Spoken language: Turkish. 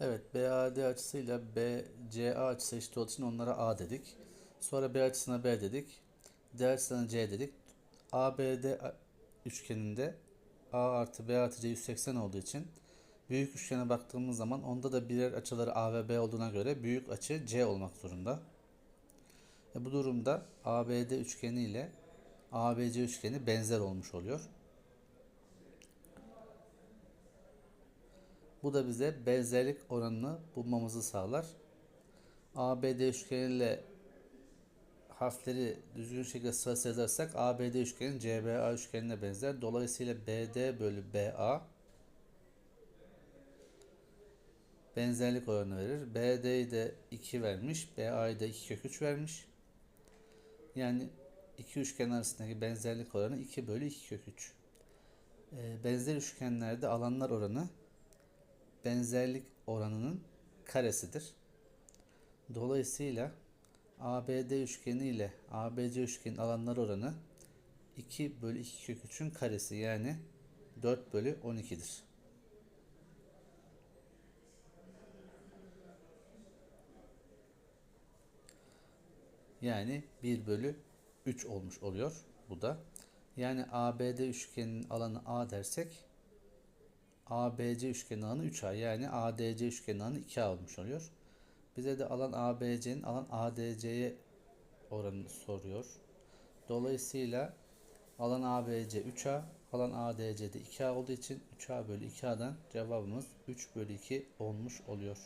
Evet, BAD açısıyla BCA açısı eşit olduğu için onlara A dedik. Sonra B açısına B dedik. D açısına C dedik. ABD üçgeninde A artı B artı C 180 olduğu için büyük üçgene baktığımız zaman onda da birer açıları A ve B olduğuna göre büyük açı C olmak zorunda. E bu durumda ABD üçgeni ile ABC üçgeni benzer olmuş oluyor. Bu da bize benzerlik oranını bulmamızı sağlar. ABD üçgeniyle harfleri düzgün şekilde sırası yazarsak ABD üçgeni CBA üçgenine benzer. Dolayısıyla BD bölü BA benzerlik oranı verir. BD'yi de 2 vermiş. BA'yı da 2 kök 3 vermiş. Yani iki üçgen arasındaki benzerlik oranı 2 bölü 2 kök 3. Ee, benzer üçgenlerde alanlar oranı benzerlik oranının karesidir. Dolayısıyla ABD üçgeni ile ABC üçgenin alanlar oranı 2 bölü 2 kök 3'ün karesi yani 4 bölü 12'dir. Yani 1 bölü 3 olmuş oluyor bu da. Yani ABD üçgeninin alanı A dersek ABC üçgenin alanı 3A yani ADC üçgenin alanı 2A olmuş oluyor. Bize de alan ABC'nin alan ADC'ye oranını soruyor. Dolayısıyla alan ABC 3A, alan ADC de 2A olduğu için 3A bölü 2A'dan cevabımız 3 bölü 2 olmuş oluyor.